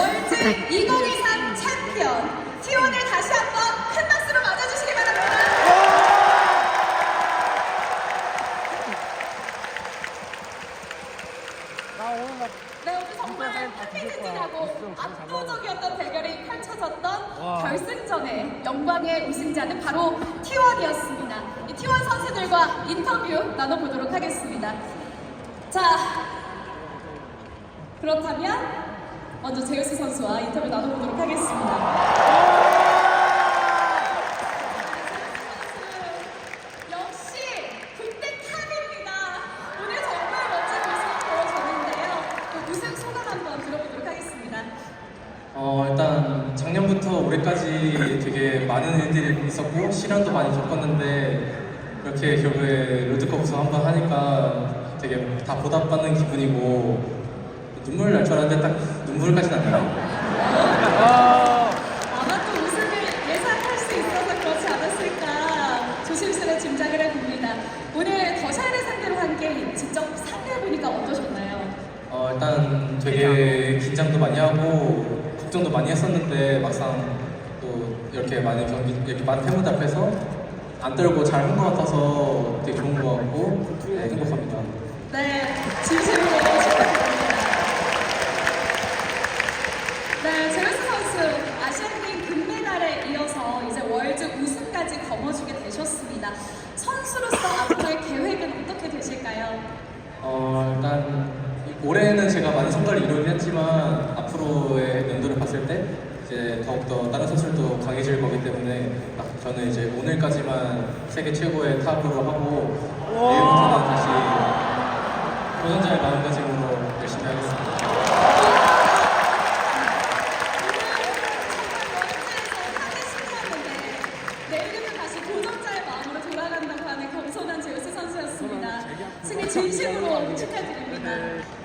월드 2023 챔피언 T1을 다시 한번 큰 박수로 맞아주시기 바랍니다. 네, 오늘 정말 흥미진진하고 압도적이었던 대결이 펼쳐졌던 결승전의 영광의 우승자는 바로 T1이었습니다. 이 T1 선수들과 인터뷰 나눠보도록 하겠습니다. 자, 그렇다면 먼저 제우스 선수와 인터뷰 나눠보도록. 그 하겠습니다. 어, 일단 작년부터 올해까지 되게 많은 일들이 있었고 시련도 많이 겪었는데 이렇게 결국에 롤드컵 우승 한번 하니까 되게 다 보답받는 기분이고 눈물 날 줄 알았는데 딱 눈물까지 나네요. 아마 또 우승을 예상할 수 있어서 그렇지 않았을까 조심스레 짐작을 해봅니다. 오늘 더샤를 상대로 한 게임 직접 상대해보니까 어떠셨나요? 어, 일단 되게 긴장도 많이 하고 걱정도 많이 했었는데 막상 또 이렇게 많은 경기 이렇게 많은 팬분들 앞에서 안 떨고 잘 한 것 같아서 되게 좋은 것 같고 네, 행복합니다. 네, 진심으로 축하드립니다. 네, 제르스 선수 아시안게임 금메달에 이어서 이제 월드 우승까지 되셨습니다. 선수로서 앞으로의 계획은 어떻게 되실까요? 어, 일단 올해는 제가 많은 성과를 이루긴 했지만 앞으로의 연도를 봤을 때 이제 더욱더 다른 선수들도 강해질 거기 때문에 아, 저는 이제 오늘까지만 세계 최고의 탑으로 하고 진심으로 축하드립니다.